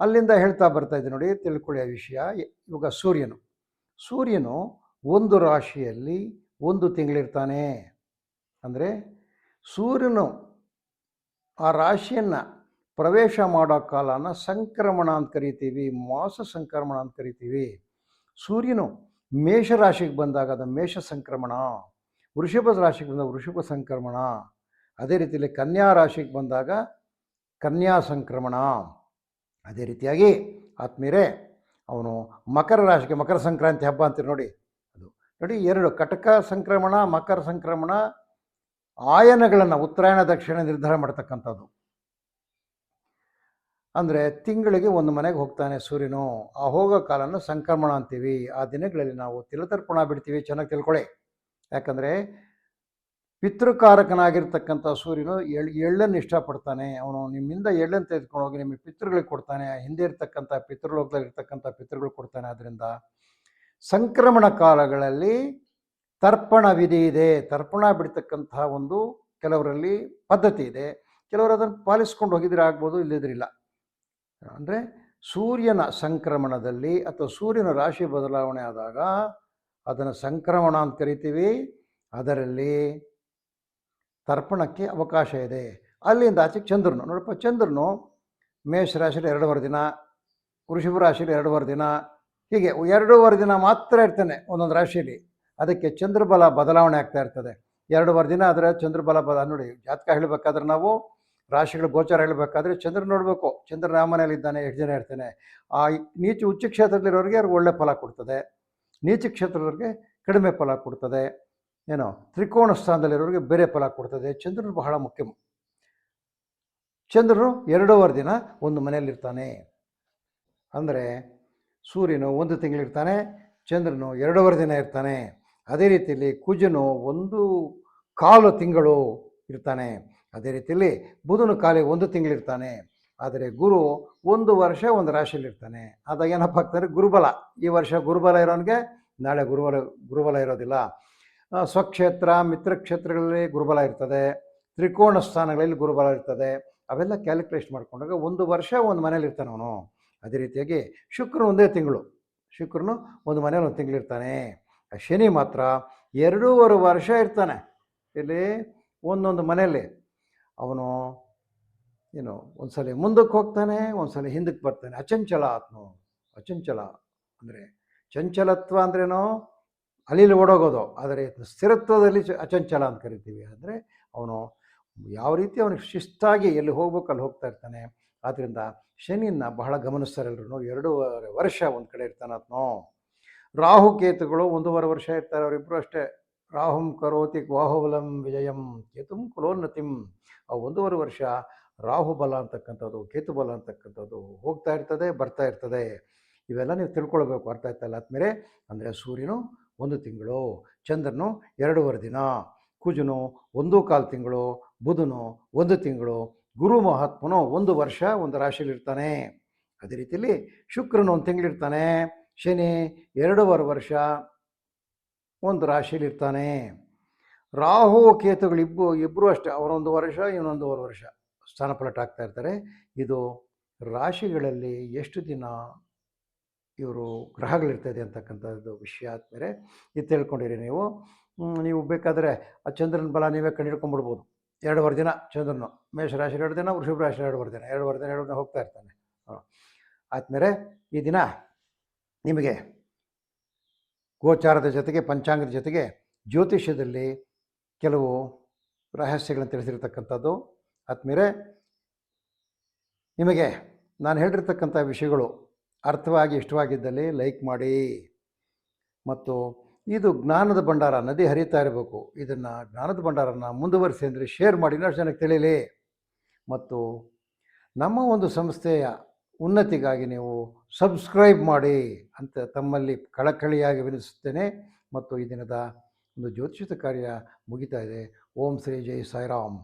ಅಲ್ಲಿಂದ ಹೇಳ್ತಾ ಬರ್ತಾ ಇದ್ದೆ ನೋಡಿ ತಿಳ್ಕೊಳ್ಳಿ ವಿಷಯ. ಇವಾಗ ಸೂರ್ಯನು ಸೂರ್ಯನು ಒಂದು ರಾಶಿಯಲ್ಲಿ ಒಂದು ತಿಂಗಳಿರ್ತಾನೆ. ಅಂದರೆ ಸೂರ್ಯನು ಆ ರಾಶಿಯನ್ನು ಪ್ರವೇಶ ಮಾಡೋ ಕಾಲನ ಸಂಕ್ರಮಣ ಅಂತ ಕರಿತೀವಿ, ಮಾಸ ಸಂಕ್ರಮಣ ಅಂತ ಕರಿತೀವಿ. ಸೂರ್ಯನು ಮೇಷರಾಶಿಗೆ ಬಂದಾಗ ಅದು ಮೇಷ ಸಂಕ್ರಮಣ ವೃಷಭ ರಾಶಿಗೆ ಬಂದಾಗ ವೃಷಭ ಸಂಕ್ರಮಣ. ಅದೇ ರೀತಿಯಲ್ಲಿ ಕನ್ಯಾ ರಾಶಿಗೆ ಬಂದಾಗ ಕನ್ಯಾ ಸಂಕ್ರಮಣ. ಅದೇ ರೀತಿಯಾಗಿ ಆತ್ಮೀಯರೇ, ಅವನು ಮಕರ ರಾಶಿಗೆ ಮಕರ ಸಂಕ್ರಾಂತಿ ಹಬ್ಬ ಅಂತೀರಿ ನೋಡಿ. ಅದು ನೋಡಿ ಎರಡು, ಕಟಕ ಸಂಕ್ರಮಣ, ಮಕರ ಸಂಕ್ರಮಣ ಆಯನಗಳನ್ನು ಉತ್ತರಾಯಣ, ದಕ್ಷಿಣ ನಿರ್ಧಾರ ಮಾಡ್ತಕ್ಕಂಥದ್ದು. ಅಂದರೆ ತಿಂಗಳಿಗೆ ಒಂದು ಮನೆಗೆ ಹೋಗ್ತಾನೆ ಸೂರ್ಯನು, ಆ ಹೋಗೋ ಕಾಲನ ಸಂಕ್ರಮಣ ಅಂತೀವಿ, ಆ ದಿನಗಳಲ್ಲಿ ನಾವು ತಿಲತರ್ಪಣ ಬಿಡ್ತೀವಿ, ಚೆನ್ನಾಗಿ ತಿಳ್ಕೊಳ್ಳಿ ಯಾಕಂದರೆ ಪಿತೃಕಾರಕನಾಗಿರ್ತಕ್ಕಂಥ ಸೂರ್ಯನು ಎಳ್, ಎಳ್ಳನ್ನು ಇಷ್ಟಪಡ್ತಾನೆ, ಅವನು ನಿಮ್ಮಿಂದ ಎಳ್ಳನ್ನು ತೆಗೆದುಕೊಂಡು ಹೋಗಿ ನಿಮಗೆ ಪಿತೃಗಳಿಗೆ ಕೊಡ್ತಾನೆ, ಹಿಂದೆ ಇರ್ತಕ್ಕಂಥ ಪಿತೃಲೋಕದಲ್ಲಿ ಇರ್ತಕ್ಕಂಥ ಪಿತೃಗಳು ಕೊಡ್ತಾನೆ. ಅದರಿಂದ ಸಂಕ್ರಮಣ ಕಾಲಗಳಲ್ಲಿ ತರ್ಪಣ ವಿಧಿ ಇದೆ. ತರ್ಪಣ ಬಿಡ್ತಕ್ಕಂತಹ ಒಂದು ಕೆಲವರಲ್ಲಿ ಪದ್ಧತಿ ಇದೆ. ಕೆಲವರು ಅದನ್ನು ಪಾಲಿಸ್ಕೊಂಡು ಹೋಗಿದ್ರೆ ಆಗ್ಬೋದು ಇಲ್ಲದಿರಲಿಲ್ಲ ಅಂದರೆ ಸೂರ್ಯನ ಸಂಕ್ರಮಣದಲ್ಲಿ ಅಥವಾ ಸೂರ್ಯನ ರಾಶಿ ಬದಲಾವಣೆ ಆದಾಗ ಅದನ್ನು ಸಂಕ್ರಮಣ ಅಂತ ಕರಿತೀವಿ. ಅದರಲ್ಲಿ ತರ್ಪಣಕ್ಕೆ ಅವಕಾಶ ಇದೆ. ಅಲ್ಲಿಂದ ಆಚೆಗೆ ಚಂದ್ರನು. ನೋಡಪ್ಪ, ಚಂದ್ರನು ಮೇಷ ರಾಶಿಯಲ್ಲಿ ಎರಡೂವರೆ ದಿನ, ವೃಷಭ ರಾಶಿಯಲ್ಲಿ ಎರಡೂವರೆ ದಿನ, ಹೀಗೆ ಎರಡೂವರೆ ದಿನ ಮಾತ್ರ ಇರ್ತಾನೆ ಒಂದೊಂದು ರಾಶಿಯಲ್ಲಿ ಅದಕ್ಕೆ ಚಂದ್ರಬಲ ಬದಲಾವಣೆ ಆಗ್ತಾ ಇರ್ತದೆ. ಎರಡೂವರೆ ದಿನ ಆದರೆ ಚಂದ್ರಬಲ ಬದ ನೋಡಿ ಜಾತಕ ಹೇಳಬೇಕಾದ್ರೆ ನಾವು ರಾಶಿಗಳ ಗೋಚಾರ ಹೇಳಬೇಕಾದ್ರೆ ಚಂದ್ರ ನೋಡಬೇಕು. ಚಂದ್ರ ರಾಮನಲ್ಲಿ ಇದ್ದಾನೆ ಎಷ್ಟು ಜನ ಇರ್ತಾನೆ. ಆ ನೀಚ ಉಚ್ಚ ಕ್ಷೇತ್ರದಲ್ಲಿರೋರಿಗೆ ಅವ್ರಿಗೆ ಒಳ್ಳೆ ಫಲ ಕೊಡ್ತದೆ. ನೀಚ ಕ್ಷೇತ್ರದವ್ರಿಗೆ ಕಡಿಮೆ ಫಲ ಕೊಡ್ತದೆ. ಏನೋ ತ್ರಿಕೋಣ ಸ್ಥಾನದಲ್ಲಿರೋರಿಗೆ ಬೇರೆ ಫಲ ಕೊಡ್ತದೆ. ಚಂದ್ರನು ಬಹಳ ಮುಖ್ಯ. ಚಂದ್ರನು ಎರಡೂವರೆ ದಿನ ಒಂದು ಮನೆಯಲ್ಲಿರ್ತಾನೆ. ಅಂದರೆ ಸೂರ್ಯನು ಒಂದು ತಿಂಗಳಿರ್ತಾನೆ, ಚಂದ್ರನು ಎರಡೂವರೆ ದಿನ ಇರ್ತಾನೆ. ಅದೇ ರೀತಿಯಲ್ಲಿ ಕುಜನು ಒಂದು ಕಾಲು ತಿಂಗಳು ಇರ್ತಾನೆ. ಅದೇ ರೀತಿಯಲ್ಲಿ ಬುಧನು ಕಾಲಿಗೆ ಒಂದು ತಿಂಗಳಿರ್ತಾನೆ ಆದರೆ ಗುರು ಒಂದು ವರ್ಷ ಒಂದು ರಾಶಿಯಲ್ಲಿರ್ತಾನೆ ಆದಾಗ ಏನಪ್ಪ ಆಗ್ತಾರೆ? ಗುರುಬಲ. ಈ ವರ್ಷ ಗುರುಬಲ ಇರೋನಿಗೆ ನಾಳೆ ಗುರುಬಲ ಗುರುಬಲ ಇರೋದಿಲ್ಲ. ಸ್ವಕ್ಷೇತ್ರ, ಮಿತ್ರಕ್ಷೇತ್ರಗಳಲ್ಲಿ ಗುರುಬಲ ಇರ್ತದೆ. ತ್ರಿಕೋಣ ಸ್ಥಾನಗಳಲ್ಲಿ ಗುರುಬಲ ಇರ್ತದೆ. ಅವೆಲ್ಲ ಕ್ಯಾಲ್ಕುಲೇಷನ್ ಮಾಡ್ಕೊಂಡಾಗ ಒಂದು ವರ್ಷ ಒಂದು ಮನೇಲಿ ಇರ್ತಾನೆ ಅವನು. ಅದೇ ರೀತಿಯಾಗಿ ಶುಕ್ರನು ಒಂದೇ ತಿಂಗಳು. ಶುಕ್ರನು ಒಂದು ಮನೇಲಿ ಒಂದು ತಿಂಗಳಿರ್ತಾನೆ ಶನಿ ಮಾತ್ರ ಎರಡೂವರೆ ವರ್ಷ ಇರ್ತಾನೆ. ಇಲ್ಲಿ ಒಂದೊಂದು ಮನೆಯಲ್ಲಿ ಅವನು ಏನು ಒಂದ್ಸಲ ಮುಂದಕ್ಕೆ ಹೋಗ್ತಾನೆ, ಒಂದ್ಸಲ ಹಿಂದಕ್ಕೆ ಬರ್ತಾನೆ. ಅಚಂಚಲ ಆತ್ಮ, ಅಚಂಚಲ ಅಂದರೆ ಚಂಚಲತ್ವ ಅಂದ್ರೇನೋ ಅಲ್ಲಿ ಓಡೋಗೋದು. ಆದರೆ ಸ್ಥಿರತ್ವದಲ್ಲಿ ಅಚಂಚಲ ಅಂತ ಕರಿತೀವಿ. ಅಂದರೆ ಅವನು ಯಾವ ರೀತಿ ಅವನಿಗೆ ಶಿಸ್ತಾಗಿ ಎಲ್ಲಿ ಹೋಗ್ಬೇಕು ಅಲ್ಲಿ ಹೋಗ್ತಾ ಇರ್ತಾನೆ. ಆದ್ದರಿಂದ ಶನಿಯನ್ನ ಬಹಳ ಗಮನಿಸ್ತಾರೆ ಎಲ್ರು ಎರಡೂವರೆ ವರ್ಷ ಒಂದು ಕಡೆ ಇರ್ತಾನೆ ಆತ್ನೋ. ರಾಹು ಕೇತುಗಳು ಒಂದೂವರೆ ವರ್ಷ ಇರ್ತಾರೆ ಅವರಿಬ್ಬರು ಅಷ್ಟೇ. ರಾಹುಂ ಕರೋತಿ ಬಾಹುಬಲಂ ವಿಜಯಂ ಕೇತುಂ ಕುಲೋನ್ನತಿಂ. ಆ ಒಂದೂವರೆ ವರ್ಷ ರಾಹುಬಲ ಅಂತಕ್ಕಂಥದ್ದು, ಕೇತುಬಲ ಅಂತಕ್ಕಂಥದ್ದು ಹೋಗ್ತಾ ಇರ್ತದೆ, ಬರ್ತಾ ಇರ್ತದೆ. ಇವೆಲ್ಲ ನೀವು ತಿಳ್ಕೊಳ್ಬೇಕು, ಅರ್ಥ ಆಯ್ತಲ್ಲ ಆದ್ಮೇಲೆ ಅಂದರೆ ಸೂರ್ಯನು ಒಂದು ತಿಂಗಳು, ಚಂದ್ರನು ಎರಡೂವರೆ ದಿನ, ಕುಜನು ಒಂದು ಕಾಲು ತಿಂಗಳು, ಬುಧನು ಒಂದು ತಿಂಗಳು, ಗುರು ಮಹಾತ್ಮನು ಒಂದು ವರ್ಷ ಒಂದು ರಾಶಿಯಲ್ಲಿರ್ತಾನೆ. ಅದೇ ರೀತಿಯಲ್ಲಿ ಶುಕ್ರನು ಒಂದು ತಿಂಗಳಿರ್ತಾನೆ. ಶನಿ ಎರಡೂವರೆ ವರ್ಷ ಒಂದು ರಾಶಿಯಲ್ಲಿರ್ತಾನೆ. ರಾಹು ಕೇತುಗಳು ಇಬ್ಬರು ಇಬ್ಬರು ಅಷ್ಟೇ, ಅವರೊಂದು ವರ್ಷ ಇವನೊಂದೂವರೆ ವರ್ಷ ಸ್ಥಾನಪಲಟ ಆಗ್ತಾ ಇರ್ತಾರೆ. ಇದು ರಾಶಿಗಳಲ್ಲಿ ಎಷ್ಟು ದಿನ ಇವರು ಗ್ರಹಗಳಿರ್ತದೆ ಅಂತಕ್ಕಂಥದ್ದು ವಿಷಯ ಆದಮೇಲೆ ಇದು ತಿಳ್ಕೊಂಡಿರಿ ನೀವು. ನೀವು ಬೇಕಾದರೆ ಆ ಚಂದ್ರನ ಬಲ ನೀವೇ ಕಂಡುಹಿಡ್ಕೊಂಡ್ಬಿಡ್ಬೋದು ಎರಡುವರೆ ದಿನ ಚಂದ್ರನು, ಮೇಷರಾಶಿ ಎರಡು ದಿನ ವೃಷಭ ರಾಶಿ ಎರಡುವರೆ ದಿನ ಎರಡುವರೆ ದಿನ ಎರಡು ದಿನ ಹೋಗ್ತಾ ಇರ್ತಾನೆ. ಆದಮೇಲೆ ಈ ದಿನ ನಿಮಗೆ ಗೋಚಾರದ ಜೊತೆಗೆ, ಪಂಚಾಂಗದ ಜೊತೆಗೆ ಜ್ಯೋತಿಷ್ಯದಲ್ಲಿ ಕೆಲವು ರಹಸ್ಯಗಳನ್ನು ತಿಳಿಸಿರ್ತಕ್ಕಂಥದ್ದು ಆತ್ಮೀರೆ ನಿಮಗೆ ನಾನು ಹೇಳಿರ್ತಕ್ಕಂಥ ವಿಷಯಗಳು ಅರ್ಥವಾಗಿ, ಇಷ್ಟವಾಗಿದ್ದಲ್ಲಿ ಲೈಕ್ ಮಾಡಿ. ಮತ್ತು ಇದು ಜ್ಞಾನದ ಭಂಡಾರ, ನದಿ ಹರಿತಾ ಇರಬೇಕು. ಇದನ್ನು ಜ್ಞಾನದ ಭಂಡಾರನ ಮುಂದುವರಿಸಿ ಅಂದರೆ ಶೇರ್ ಮಾಡಿ ಇನ್ನಷ್ಟು ಜನಕ್ಕೆ ತಿಳಿಯಲಿ. ಮತ್ತು ನಮ್ಮ ಒಂದು ಸಂಸ್ಥೆಯ ಉನ್ನತಿಗಾಗಿ ನೀವು ಸಬ್ಸ್ಕ್ರೈಬ್ ಮಾಡಿ ಅಂತ ತಮ್ಮಲ್ಲಿ ಕಳಕಳಿಯಾಗಿ ವಿನಿಸುತ್ತೇನೆ ಮತ್ತು ಈ ದಿನದ ಒಂದು ಜ್ಯೋತಿಷ್ಯ ಕಾರ್ಯ ಮುಗಿತಾ ಇದೆ. ಓಂ ಶ್ರೀ ಜೈ ಸಾಯಿರಾಮ್.